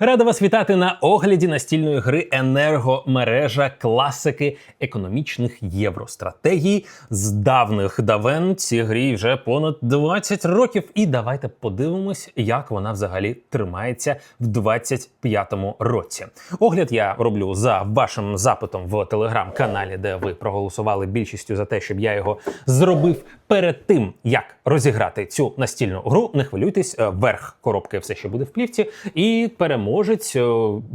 Рада вас вітати на огляді настільної гри енергомережа класики економічних євростратегій з давних давен. Цій грі вже понад 20 років. І давайте подивимось, як вона взагалі тримається в 25-му році. Огляд я роблю за вашим запитом в телеграм-каналі, де ви проголосували більшістю за те, щоб я його зробив перед тим, як розіграти цю настільну гру. Не хвилюйтесь, е, верх коробки все ще буде в плівці, і переможець е,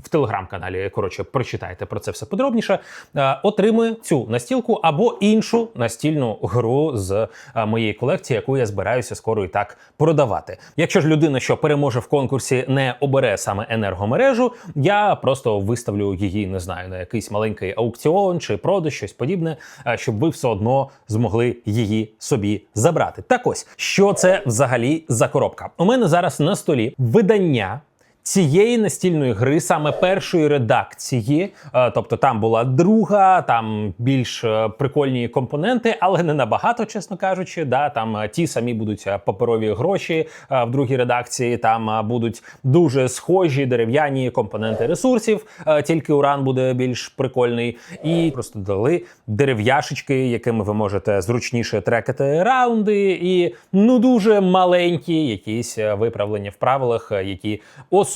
в телеграм-каналі. Коротше, прочитайте про це все подробніше. е, Отримує цю настілку або іншу настільну гру з е, моєї колекції, яку я збираюся скоро і так продавати. Якщо ж людина, що переможе в конкурсі, не обере саме енергомережу, я просто виставлю її, не знаю, на якийсь маленький аукціон чи продаж, щось подібне, щоб ви все одно змогли її собі забрати. Так ось, що це взагалі за коробка? У мене зараз на столі видання. Цієї настільної гри, саме першої редакції, е, тобто там була друга, там більш е, прикольні компоненти, але не набагато, чесно кажучи. Да, там е, ті самі будуть паперові гроші в другій редакції. Там будуть дуже схожі дерев'яні компоненти ресурсів, тільки уран буде більш прикольний. І просто дали дерев'яшечки, якими ви можете зручніше трекати раунди, і ну дуже маленькі якісь виправлення в правилах, які особливо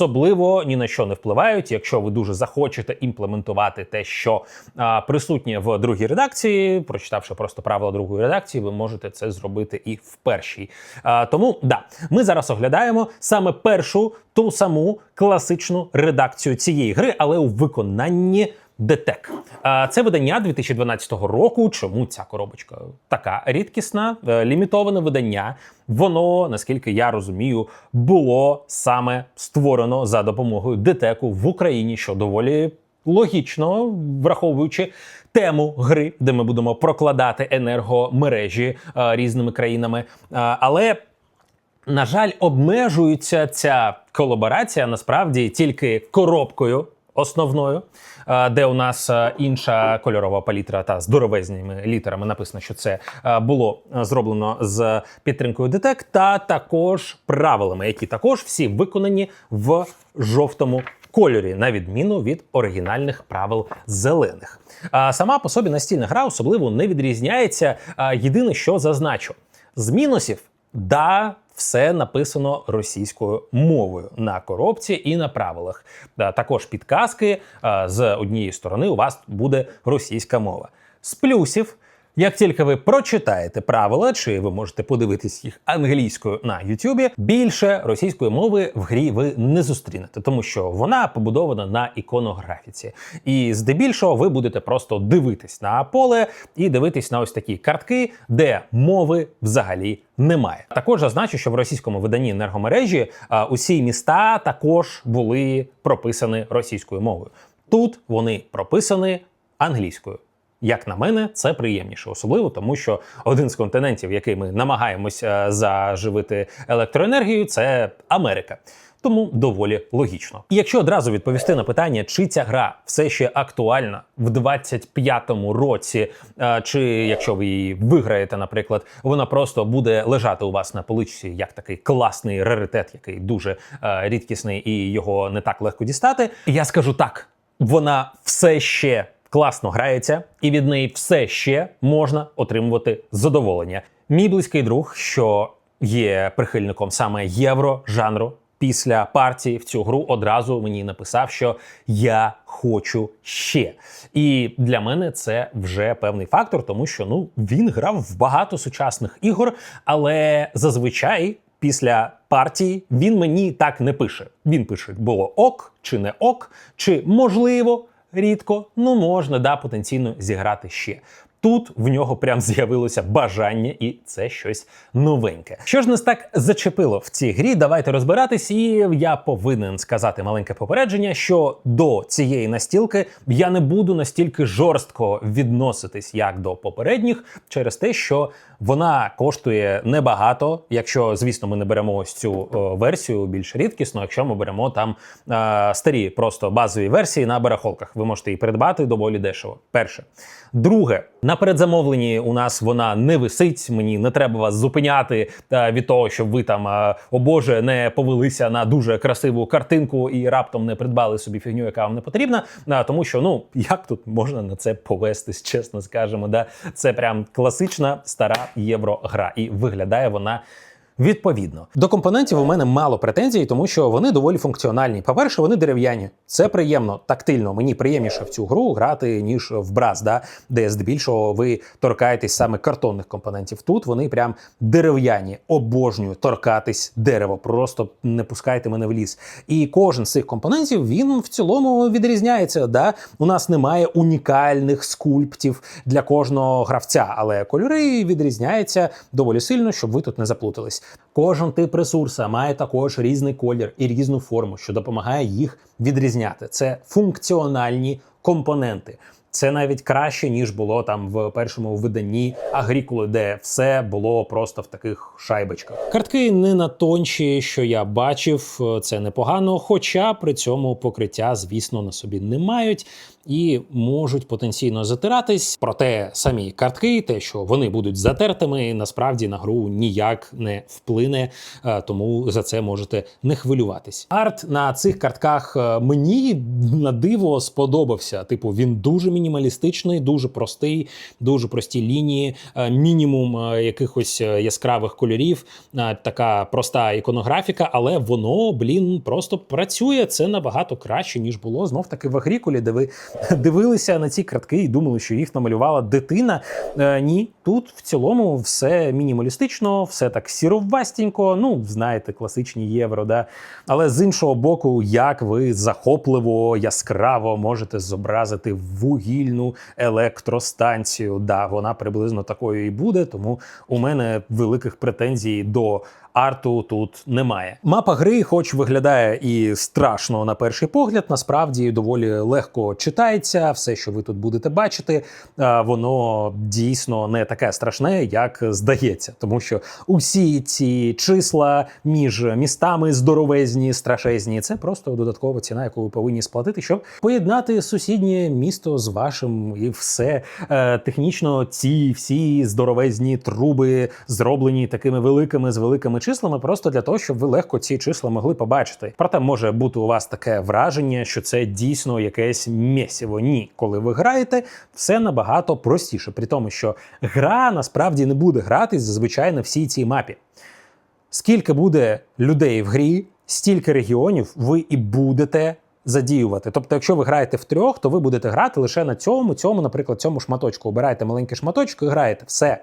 ні на що не впливають. Якщо ви дуже захочете імплементувати те, що а, присутнє в другій редакції, прочитавши просто правила другої редакції, ви можете це зробити і в першій. А, тому да, ми зараз оглядаємо саме першу ту саму класичну редакцію цієї гри, але у виконанні. ДТЕК. А, Це видання 2012 року. Чому ця коробочка така рідкісна, Е, лімітоване видання. Воно, наскільки я розумію, було саме створено за допомогою ДТЕКу в Україні, що доволі логічно, враховуючи тему гри, де ми будемо прокладати енергомережі е, різними країнами. Е, але на жаль, обмежується ця колаборація насправді тільки коробкою. Основною, е, де у нас е, інша кольорова палітра та здоровезними літерами написано, що це е, було зроблено з підтримкою ДТЕК, та також правилами, які також всі виконані в жовтому кольорі, на відміну від оригінальних правил зелених. Сама по собі настільна гра особливо не відрізняється. Єдине, що зазначу, з мінусів, да, все написано російською мовою на коробці і на правилах. Також підказки з однієї сторони у вас буде російська мова. З плюсів. Як тільки ви прочитаєте правила, чи ви можете подивитись їх англійською на Ютубі, більше російської мови в грі ви не зустрінете, тому що вона побудована на іконографіці. І здебільшого ви будете просто дивитись на поле і дивитись на ось такі картки, де мови взагалі немає. Також зазначу, що в російському виданні енергомережі усі міста також були прописані російською мовою. Тут вони прописані англійською. Як на мене, це приємніше, особливо тому, що один з континентів, який ми намагаємося заживити електроенергією, це Америка. Тому доволі логічно. І якщо одразу відповісти на питання, чи ця гра все ще актуальна в 25-му році, е, чи якщо ви її виграєте, наприклад, вона просто буде лежати у вас на поличці як такий класний раритет, який дуже е, рідкісний і його не так легко дістати. Я скажу так: вона все ще класно грається, і від неї все ще можна отримувати задоволення. Мій близький друг, що є прихильником саме євро жанру. Після партії в цю гру одразу мені написав, що я хочу ще. І для мене це вже певний фактор, тому що ну він грав в багато сучасних ігор, але зазвичай після партії він мені так не пише. Він пише: було ок чи не ок, чи можливо рідко, ну можна да потенційно зіграти ще. Тут в нього прям з'явилося бажання, і це щось новеньке. Що ж нас так зачепило в цій грі? Давайте розбиратись, і я повинен сказати маленьке попередження, що до цієї настілки я не буду настільки жорстко відноситись як до попередніх, через те, що вона коштує небагато, якщо, звісно, ми не беремо ось цю о, версію більш рідкісну, якщо ми беремо там е, старі просто базові версії на барахолках. Ви можете її придбати доволі дешево. Перше. Друге, На передзамовленні у нас вона не висить. Мені не треба вас зупиняти е, від того, щоб ви там, е, о Боже, не повелися на дуже красиву картинку і раптом не придбали собі фігню, яка вам не потрібна. Е, Тому що ну як тут можна на це повестись, чесно скажемо. Да? Це прям класична стара єврогра, і виглядає вона. Відповідно до компонентів у мене мало претензій, тому що вони доволі функціональні. По-перше, вони дерев'яні. Це приємно, тактильно. Мені приємніше в цю гру грати, ніж в Браз, да? де здебільшого ви торкаєтесь саме картонних компонентів. Тут вони прям дерев'яні. Обожнюю торкатись дерево. Просто не пускайте мене в ліс. І кожен з цих компонентів він в цілому відрізняється. Да? У нас немає унікальних скульптів для кожного гравця, але кольори відрізняються доволі сильно, щоб ви тут не заплутались. Кожен тип ресурса має також різний колір і різну форму, що допомагає їх відрізняти. Це функціональні компоненти. Це навіть краще ніж було там в першому виданні Агрікули, де все було просто в таких шайбочках. Картки не на тонші, що я бачив, це непогано. Хоча при цьому покриття, звісно, на собі не мають і можуть потенційно затиратись. Проте самі картки, те, що вони будуть затертими, насправді на гру ніяк не вплине, е, тому за це можете не хвилюватись. Арт на цих картках е, мені на диво сподобався. Типу, він дуже мінімалістичний, дуже простий, дуже прості лінії, е, мінімум якихось яскравих кольорів, така проста іконографіка, але воно, блін, просто працює. Це набагато краще, ніж було знов таки в Агрікулі, де ви дивилися на ці картки і думали, що їх намалювала дитина. Е, ні, тут в цілому все мінімалістично, все так сіровастенько, ну, знаєте, класичні євро, да. Але з іншого боку, як ви захопливо, яскраво можете зобразити вугільну електростанцію. Да, вона приблизно такою і буде, тому у мене великих претензій до арту тут немає. Мапа гри, хоч виглядає і страшно на перший погляд, насправді доволі легко читається. Все, що ви тут будете бачити, е, воно дійсно не таке страшне, як здається, тому що усі ці числа між містами здоровезні, страшезні, це просто додаткова ціна, яку ви повинні сплатити, щоб поєднати сусіднє місто з вашим, і все Е, технічно. Ці всі здоровезні труби зроблені такими великими з великими просто для того, щоб ви легко ці числа могли побачити. Проте може бути у вас таке враження, що це дійсно якесь мєсіво. Ні, коли ви граєте, все набагато простіше, при тому, що гра насправді не буде гратись зазвичай на всій цій мапі. Скільки буде людей в грі, стільки регіонів ви і будете задіювати. Тобто, якщо ви граєте в трьох, то ви будете грати лише на цьому, цьому, наприклад, цьому шматочку. Обираєте маленький шматочок і граєте. Все.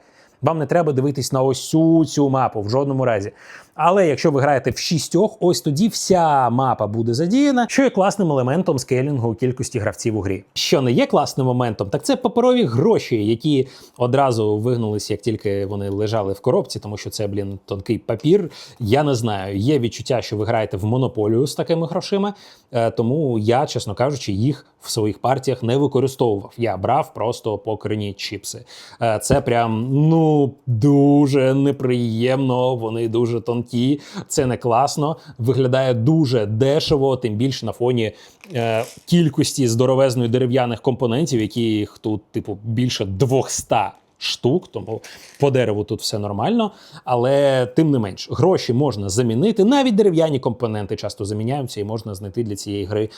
Вам не треба дивитись на ось цю цю мапу в жодному разі. Але якщо ви граєте в шістьох, ось тоді вся мапа буде задіяна, що є класним елементом скейлінгу кількості гравців у грі. Що не є класним моментом, так це паперові гроші, які одразу вигнулись, як тільки вони лежали в коробці, тому що це, блін, тонкий папір. Я не знаю. Є відчуття, що ви граєте в монополію з такими грошима, е, тому я, чесно кажучи, їх в своїх партіях не використовував. Я брав просто покрині чіпси. Е, Це прям ну дуже неприємно. Вони дуже тонкі. Це не класно. Виглядає дуже дешево, тим більше на фоні е, кількості здоровезної дерев'яних компонентів, яких тут, типу, більше 200 штук, тому по дереву тут все нормально. Але тим не менш, гроші можна замінити. Навіть дерев'яні компоненти часто заміняються, і можна знайти для цієї гри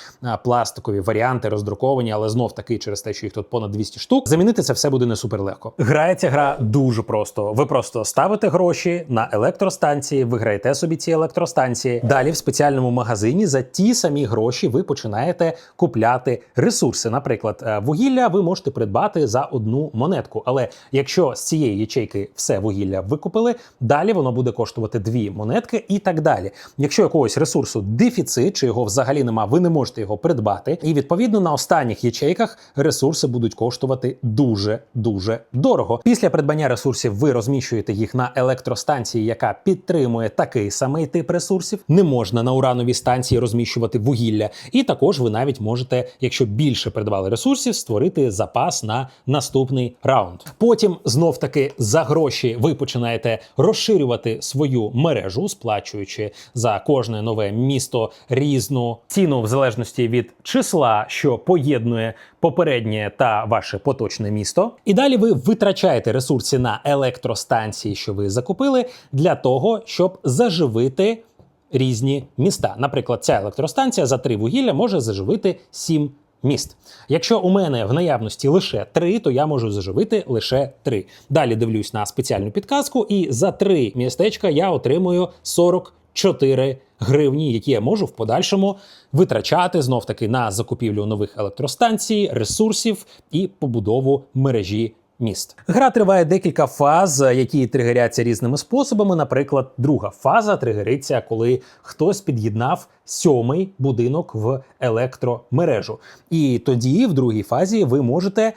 пластикові варіанти, роздруковані, але знов таки через те, що їх тут понад 200 штук. Замінити це все буде не супер легко. Грається гра дуже просто. Ви просто ставите гроші на електростанції, ви граєте собі ці електростанції. Далі в спеціальному магазині за ті самі гроші ви починаєте купляти ресурси. Наприклад, е, вугілля ви можете придбати за одну монетку. Але якщо з цієї ячейки все вугілля викупили, далі воно буде коштувати дві монетки і так далі. Якщо якогось ресурсу дефіцит, чи його взагалі нема, ви не можете його придбати. І відповідно на останніх ячейках ресурси будуть коштувати дуже дуже дорого. Після придбання ресурсів ви розміщуєте їх на електростанції, яка підтримує такий самий тип ресурсів. Не можна на урановій станції розміщувати вугілля. І також ви навіть можете, якщо більше придбали ресурсів, створити запас на наступний раунд. Потім знов таки за гроші ви починаєте розширювати свою мережу, сплачуючи за кожне нове місто різну ціну в залежності від числа, що поєднує попереднє та ваше поточне місто. І далі ви витрачаєте ресурси на електростанції, що ви закупили, для того, щоб заживити різні міста. Наприклад, ця електростанція за три вугілля може заживити сім міст. Якщо у мене в наявності лише три, то я можу заживити лише три. Далі дивлюсь на спеціальну підказку, і за три містечка я отримую 44 гривні, які я можу в подальшому витрачати знов таки на закупівлю нових електростанцій, ресурсів і побудову мережі. Міст гра триває декілька фаз, які тригеряться різними способами. Наприклад, друга фаза тригериться, коли хтось під'єднав сьомий будинок в електромережу. І тоді, в другій фазі, ви можете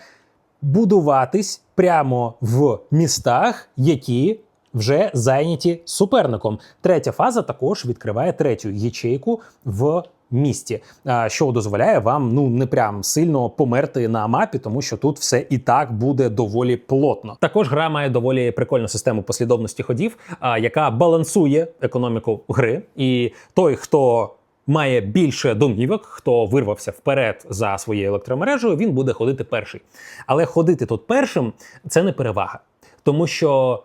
будуватись прямо в містах, які вже зайняті суперником. Третя фаза також відкриває третю ячейку в місті, що дозволяє вам ну не прям сильно померти на мапі, тому що тут все і так буде доволі плотно. Також гра має доволі прикольну систему послідовності ходів, яка балансує економіку гри, і той, хто Має більше домівок, хто вирвався вперед за своєю електромережею, він буде ходити перший. Але ходити тут першим це не перевага, тому що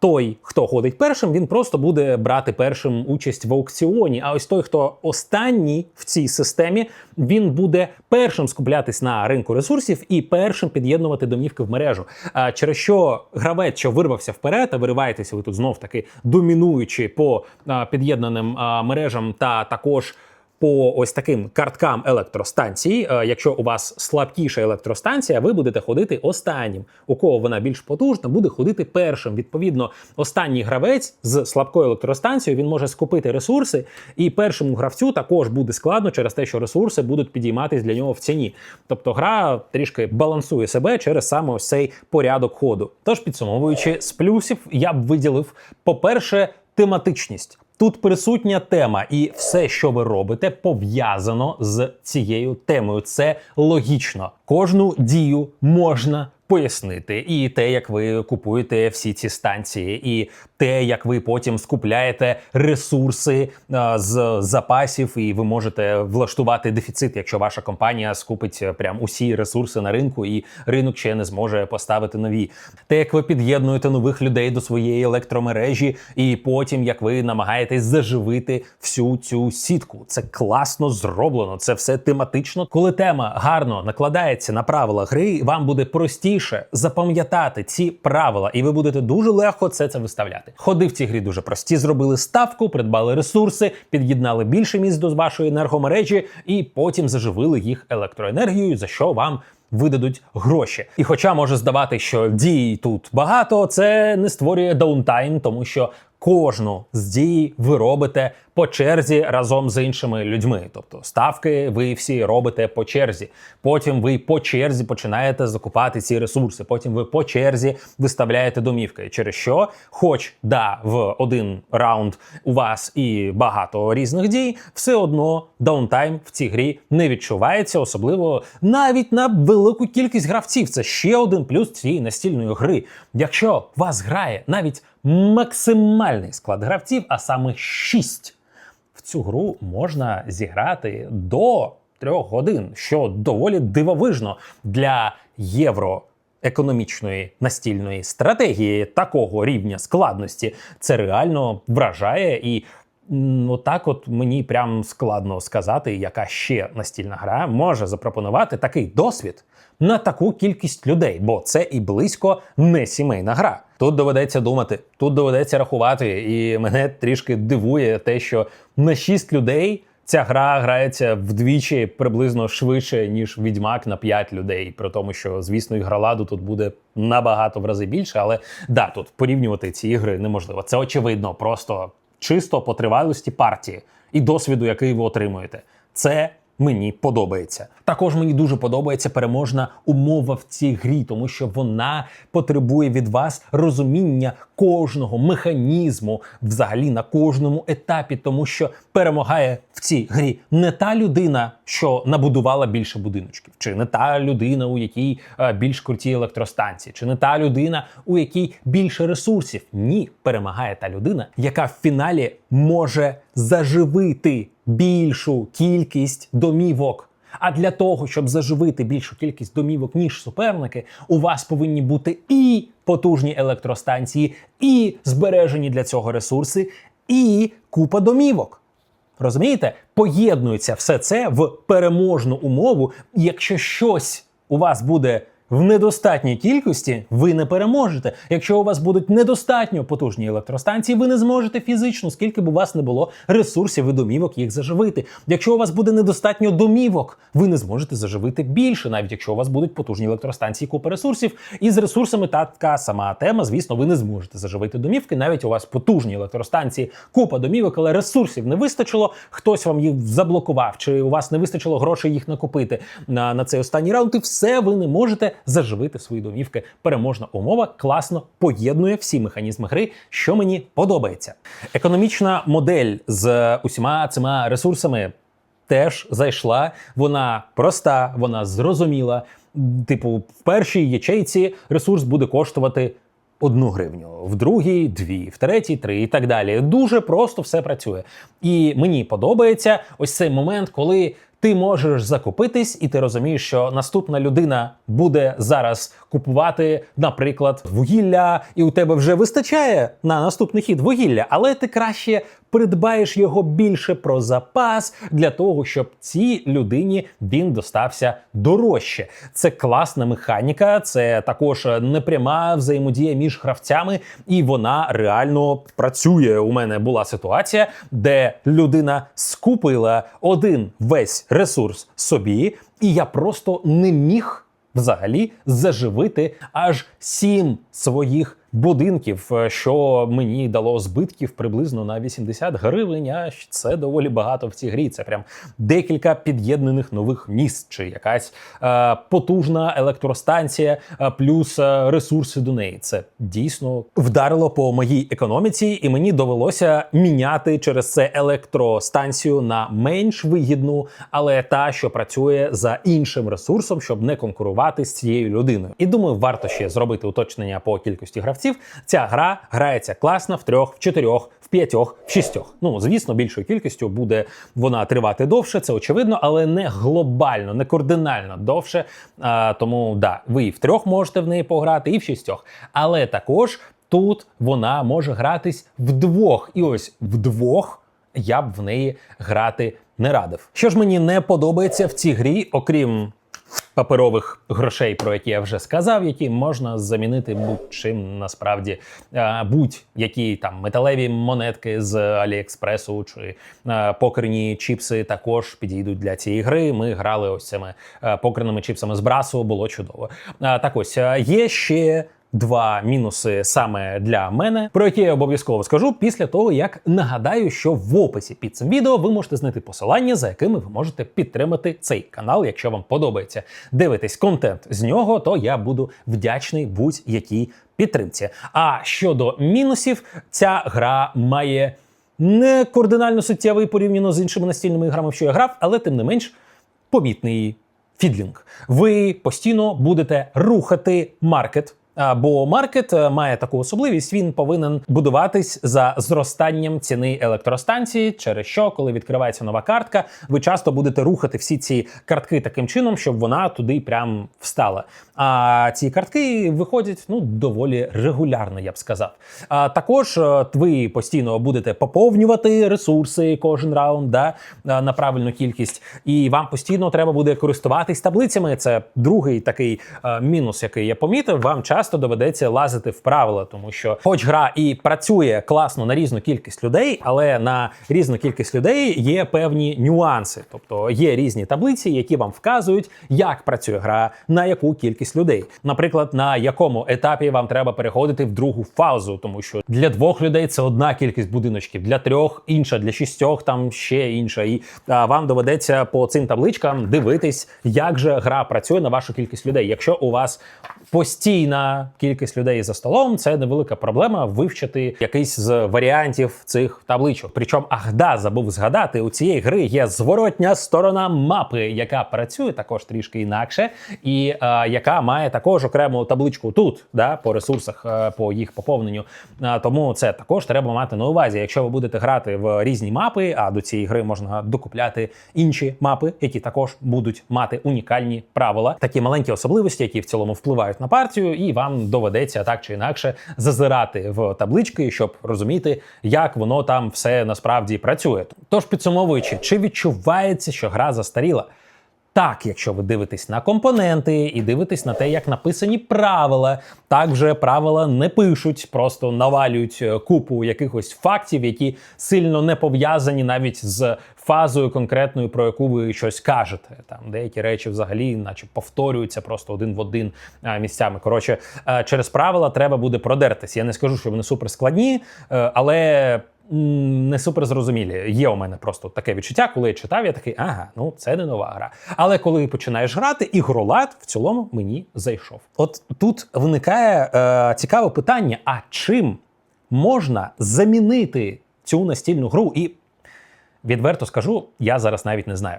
той, хто ходить першим, він просто буде брати першим участь в аукціоні. А ось той, хто останній в цій системі, він буде першим скуплятись на ринку ресурсів і першим під'єднувати домівки в мережу. А через що гравець, що вирвався вперед, а вириваєтеся ви тут знов таки домінуючи по під'єднаним мережам та також по ось таким карткам електростанцій. Е, Якщо у вас слабкіша електростанція, ви будете ходити останнім. У кого вона більш потужна, буде ходити першим. Відповідно, останній гравець з слабкою електростанцією він може скупити ресурси, і першому гравцю також буде складно через те, що ресурси будуть підійматись для нього в ціні. Тобто гра трішки балансує себе через саме ось цей порядок ходу. Тож підсумовуючи з плюсів, я б виділив, по-перше, тематичність. Тут присутня тема, і все, що ви робите, пов'язано з цією темою. Це логічно. Кожну дію можна пояснити. І те, як ви купуєте всі ці станції, і те, як ви потім скупляєте ресурси а, з запасів, і ви можете влаштувати дефіцит, якщо ваша компанія скупить е, прям усі ресурси на ринку, і ринок ще не зможе поставити нові. Те, як ви під'єднуєте нових людей до своєї електромережі, і потім як ви намагаєтесь заживити всю цю сітку. Це класно зроблено. Це все тематично. Коли тема гарно накладається на правила гри, вам буде простіше запам'ятати ці правила, і ви будете дуже легко це це виставляти. Ходи в цій грі дуже прості. Зробили ставку, придбали ресурси, під'єднали більше місць до вашої енергомережі, і потім заживили їх електроенергією, за що вам. Видадуть гроші, і хоча може здавати, що дій тут багато, це не створює даунтайм, тому що кожну з дій ви робите по черзі разом з іншими людьми. Тобто ставки ви всі робите по черзі. Потім ви по черзі починаєте закупати ці ресурси. Потім ви по черзі виставляєте домівки. Через що, хоч да, в один раунд у вас і багато різних дій, все одно даунтайм в цій грі не відчувається, особливо навіть на велику кількість гравців. Це ще один плюс цієї настільної гри. Якщо вас грає навіть максимальний склад гравців, а саме 6, цю гру можна зіграти до трьох годин, що доволі дивовижно для євро. Економічної настільної стратегії такого рівня складності це реально вражає, і отак, от мені прям складно сказати, яка ще настільна гра може запропонувати такий досвід на таку кількість людей, бо це і близько не сімейна гра. Тут доведеться думати, тут доведеться рахувати, і мене трішки дивує те, що на 6 людей ця гра грається вдвічі приблизно швидше, ніж відьмак на 5 людей. При тому, що звісно, ігроладу тут буде набагато в рази більше, але да, тут порівнювати ці ігри неможливо. Це очевидно, просто чисто по тривалості партії і досвіду, який ви отримуєте. Це мені подобається. Також мені дуже подобається переможна умова в цій грі, тому що вона потребує від вас розуміння кожного механізму, взагалі на кожному етапі, тому що перемагає в цій грі не та людина, що набудувала більше будиночків, чи не та людина, у якій е, більш круті електростанції, чи не та людина, у якій більше ресурсів. Ні, перемагає та людина, яка в фіналі може заживити більшу кількість домівок. А для того, щоб заживити більшу кількість домівок, ніж суперники, у вас повинні бути і потужні електростанції, і збережені для цього ресурси, і купа домівок. Розумієте? Поєднується все це в переможну умову. Якщо щось у вас буде в недостатній кількості, ви не переможете. Якщо у вас будуть недостатньо потужні електростанції, ви не зможете фізично, скільки б у вас не було ресурсів і домівок їх заживити. Якщо у вас буде недостатньо домівок, ви не зможете заживити більше, навіть якщо у вас будуть потужні електростанції, купа ресурсів. І з ресурсами така сама тема. Звісно, ви не зможете заживити домівки. Навіть у вас потужні електростанції, купа домівок, але ресурсів не вистачило. Хтось вам їх заблокував, чи у вас не вистачило грошей їх накупити на, на цей останній раунд. І все ви не можете заживити свої домівки. Переможна умова класно поєднує всі механізми гри, що мені подобається. Економічна модель з усіма цими ресурсами теж зайшла. Вона проста, вона зрозуміла. Типу, в першій ячейці ресурс буде коштувати. Одну гривню, в другій дві, в третій три і так далі. Дуже просто все працює. І мені подобається ось цей момент, коли ти можеш закупитись, і ти розумієш, що наступна людина буде зараз купувати, наприклад, вугілля, і у тебе вже вистачає на наступний хід вугілля, але ти краще придбаєш його більше про запас для того, щоб цій людині він достався дорожче. Це класна механіка, це також непряма взаємодія між гравцями, і вона реально працює. У мене була ситуація, де людина скупила один весь ресурс собі, і я просто не міг взагалі заживити аж сім своїх будинків, е, що мені дало збитків приблизно на 80 гривень. А це доволі багато в цій грі. Це прям декілька під'єднаних нових міст, чи якась е, потужна електростанція, е, плюс е, ресурси до неї. Це дійсно вдарило по моїй економіці, і мені довелося міняти через це електростанцію на менш вигідну, але та, що працює за іншим ресурсом, щоб не конкурувати з цією людиною. І думаю, варто ще зробити уточнення по кількості гравців. Ця гра грається класно в трьох, в чотирьох, в п'ятьох, в шістьох. Ну звісно, більшою кількістю буде вона тривати довше, це очевидно, але не глобально, не кардинально довше. А, тому да, ви і в трьох можете в неї пограти, і в шістьох. Але також тут вона може гратись вдвох. І ось вдвох я б в неї грати не радив. Що ж мені не подобається в цій грі, окрім паперових грошей, про які я вже сказав, які можна замінити будь-чим насправді будь-які там металеві монетки з Аліекспресу чи покерні чіпси також підійдуть для цієї гри. Ми грали ось цими покерними чіпсами з брасу, було чудово. Так ось є ще. Два мінуси саме для мене, про які я обов'язково скажу після того, як нагадаю, що в описі під цим відео ви можете знайти посилання, за якими ви можете підтримати цей канал, якщо вам подобається дивитись контент з нього, то я буду вдячний будь-якій підтримці. А щодо мінусів, ця гра має не кардинально суттєвий порівняно з іншими настільними іграми, що я грав, але тим не менш помітний фідлінг. Ви постійно будете рухати маркет. Бо маркет е, має таку особливість, він повинен будуватись за зростанням ціни електростанції, через що, коли відкривається нова картка, ви часто будете рухати всі ці картки таким чином, щоб вона туди прям встала. А ці картки виходять ну доволі регулярно, я б сказав. А також е, ви постійно будете поповнювати ресурси кожен раунд да, е, на правильну кількість, і вам постійно треба буде користуватись таблицями. Це другий такий мінус, який я помітив. Вам часто часто доведеться лазити в правила, тому що, хоч гра і працює класно на різну кількість людей, але на різну кількість людей є певні нюанси. Тобто є різні таблиці, які вам вказують, як працює гра, на яку кількість людей. Наприклад, на якому етапі вам треба переходити в другу фазу, тому що для двох людей це одна кількість будиночків, для трьох інша, для шістьох там ще інша. І а, вам доведеться по цим табличкам дивитись, як же гра працює на вашу кількість людей. Якщо у вас постійна кількість людей за столом, це невелика проблема вивчити якийсь з варіантів цих табличок. Причому, ах да, забув згадати, у цієї гри є зворотня сторона мапи, яка працює також трішки інакше, і е, яка має також окрему табличку тут, да, по ресурсах, е, по їх поповненню. Е, тому це також треба мати на увазі. Якщо ви будете грати в різні мапи, а до цієї гри можна докупляти інші мапи, які також будуть мати унікальні правила, такі маленькі особливості, які в цілому впливають на партію, і вам доведеться так чи інакше зазирати в таблички, щоб розуміти, як воно там все насправді працює. Тож підсумовуючи, чи відчувається, що гра застаріла? Так, якщо ви дивитесь на компоненти і дивитесь на те, як написані правила, так вже правила не пишуть, просто навалюють е, купу якихось фактів, які сильно не пов'язані навіть з фазою конкретною, про яку ви щось кажете. Там деякі речі взагалі, наче повторюються просто один в один місцями. Коротше, е, через правила треба буде продертись. Я не скажу, що вони супер складні, е, але не супер зрозумілі. Є у мене просто таке відчуття, коли я читав, я такий, ага, ну це не нова гра. Але коли починаєш грати, ігролад в цілому мені зайшов. От тут виникає е, цікаве питання: а чим можна замінити цю настільну гру? І відверто скажу, я зараз навіть не знаю.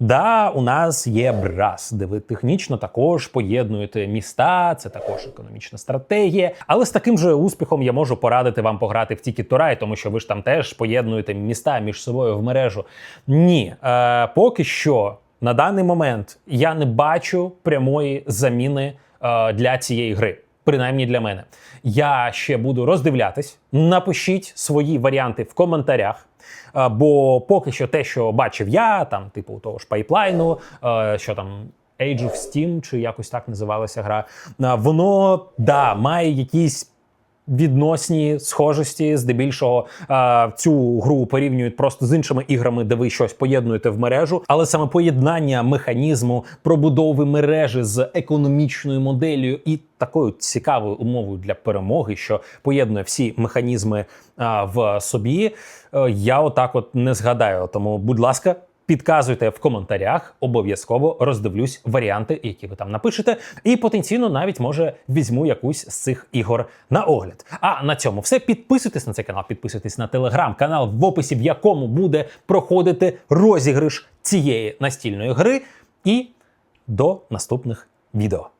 Да, у нас є брас, де ви технічно також поєднуєте міста, це також економічна стратегія. Але з таким же успіхом я можу порадити вам пограти в Ticket to тому що ви ж там теж поєднуєте міста між собою в мережу. Ні, е, поки що на даний момент я не бачу прямої заміни е, для цієї гри. Принаймні для мене. Я ще буду роздивлятись. Напишіть свої варіанти в коментарях. Е, Бо поки що те, що бачив я, там, типу того ж пайплайну, е, що там. Age of Steam, чи якось так називалася гра, е, воно да, має якісь відносні схожості. Здебільшого е, цю гру порівнюють просто з іншими іграми, де ви щось поєднуєте в мережу. Але саме поєднання механізму пробудови мережі з економічною моделлю і такою цікавою умовою для перемоги, що поєднує всі механізми е, в собі. е, я отак от не згадаю. Тому, будь ласка. Підказуйте в коментарях, обов'язково роздивлюсь варіанти, які ви там напишете, і потенційно навіть може візьму якусь з цих ігор на огляд. А на цьому все. Підписуйтесь на цей канал, підписуйтесь на телеграм-канал, в описі в якому буде проходити розіграш цієї настільної гри. І до наступних відео.